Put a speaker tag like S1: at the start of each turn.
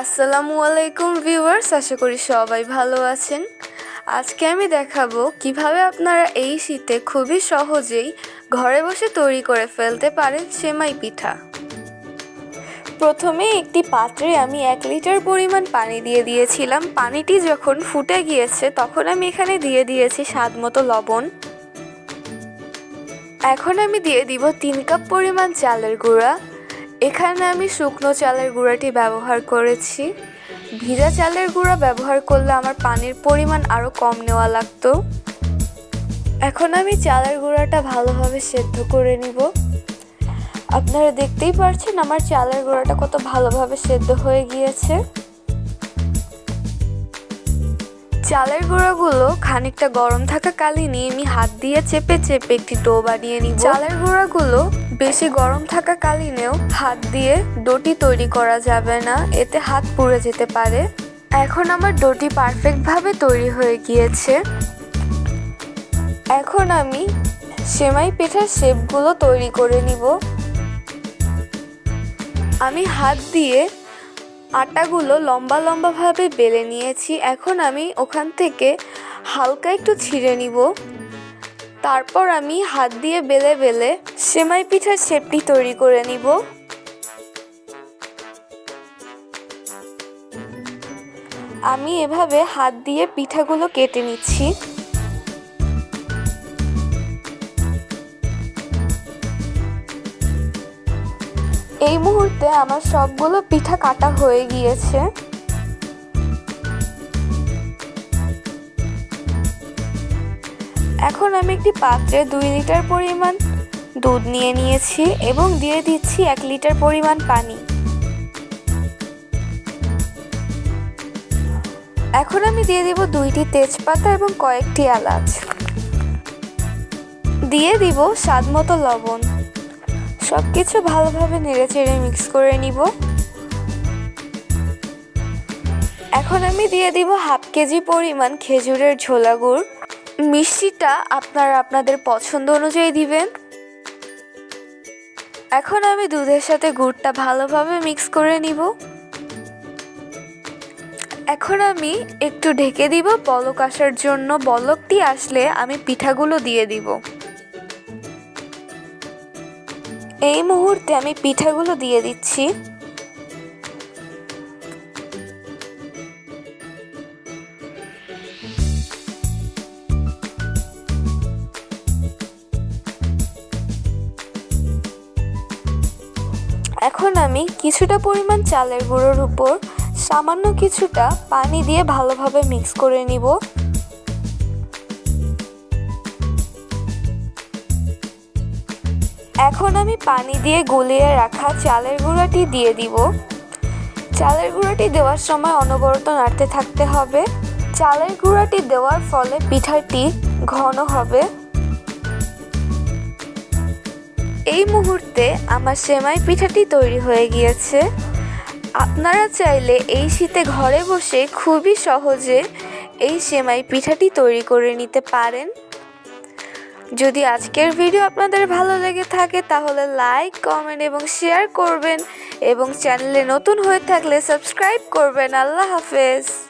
S1: আসসালামু আলাইকুম ভিউয়ার্স, আশা করি সবাই ভালো আছেন। আজকে আমি দেখাবো কীভাবে আপনারা এই শীতে খুবই সহজেই ঘরে বসে তৈরি করে ফেলতে পারেন সেমাই পিঠা। প্রথমে একটি পাত্রে আমি এক লিটার পরিমাণ পানি দিয়ে দিয়েছিলাম। পানিটি যখন ফুটে গিয়েছে, তখন আমি এখানে দিয়ে দিয়েছি স্বাদ মতো লবণ। এখন আমি দিয়ে দিব তিন কাপ পরিমাণ চালের গুঁড়া। এখানে আমি শুকনো চালের গুঁড়াটি ব্যবহার করেছি। ভিজা চালের গুঁড়া ব্যবহার করলে আমার পানির পরিমাণ আরও কম নেওয়া লাগতো। এখন আমি চালের গুঁড়াটা ভালোভাবে সেদ্ধ করে নিব। আপনারা দেখতেই পারছেন আমার চালের গুঁড়াটা কত ভালোভাবে সেদ্ধ হয়ে গিয়েছে। চালের গুঁড়াগুলো খানিকটা গরম থাকা কালীনই আমি হাত দিয়ে চেপে চেপে একটি ডো বানিয়ে নিব। চালের গুঁড়াগুলো বেশি গরম থাকা কালীনেও হাত দিয়ে ডোটি তৈরি করা যাবে না, এতে হাত পুড়ে যেতে পারে। এখন আমার ডোটি পারফেক্টভাবে তৈরি হয়ে গিয়েছে। এখন আমি সেমাই পিঠার শেপগুলো তৈরি করে নিব। আমি হাত দিয়ে আটাগুলো লম্বা লম্বাভাবে বেলে নিয়েছি। এখন আমি ওখান থেকে হালকা একটু ছিঁড়ে নিব। তারপর আমি হাত দিয়ে বেলে বেলে সেমাই পিঠার শেপটি তৈরি করে নিব। আমি এভাবে হাত দিয়ে পিঠাগুলো কেটে নিচ্ছি। এই মুহূর্তে আমার সবগুলো পিঠা কাটা হয়ে গিয়েছে। এখন আমি একটি পাত্রে দুই লিটার পরিমাণ দুধ নিয়ে নিয়েছি এবং দিয়ে দিচ্ছি এক লিটার পরিমাণ পানি। এখন আমি দিয়ে দিব দুইটি তেজপাতা এবং কয়েকটি এলাচ। দিয়ে দিব স্বাদ মতো লবণ। সব কিছু ভালোভাবে নেড়ে চেড়ে মিক্স করে নিব। এখন আমি দিয়ে দিব হাফ কেজি পরিমাণ খেজুরের ঝোলা গুড়। মিষ্টিটা আপনারা আপনাদের পছন্দ অনুযায়ী দিবেন। এখন আমি দুধের সাথে গুড়টা ভালোভাবে মিক্স করে নিব। এখন আমি একটু ঢেকে দিব, বলক আসার জন্য বলকটি আসলে আমি পিঠাগুলো দিয়ে দিব। এই মুহূর্তে আমি পিঠাগুলো দিয়ে দিচ্ছি। এখন আমি কিছুটা পরিমাণ চালের গুঁড়োর উপর সামান্য কিছুটা পানি দিয়ে ভালোভাবে মিক্স করে নিব। এখন আমি পানি দিয়ে গুলিয়ে রাখা চালের গুঁড়াটি দিয়ে দিব। চালের গুঁড়াটি দেওয়ার সময় অনবরত নাড়তে থাকতে হবে। চালের গুঁড়াটি দেওয়ার ফলে পিঠাটি ঘন হবে। এই মুহূর্তে আমার সেমাই পিঠাটি তৈরি হয়ে গিয়েছে। আপনারা চাইলে এই শীতে ঘরে বসে খুবই সহজে এই সেমাই পিঠাটি তৈরি করে নিতে পারেন। যদি আজকের ভিডিও আপনাদের ভালো লেগে থাকে, তাহলে লাইক কমেন্ট এবং শেয়ার করবেন এবং চ্যানেলে নতুন হয়ে থাকলে সাবস্ক্রাইব করবেন। আল্লাহ হাফেজ।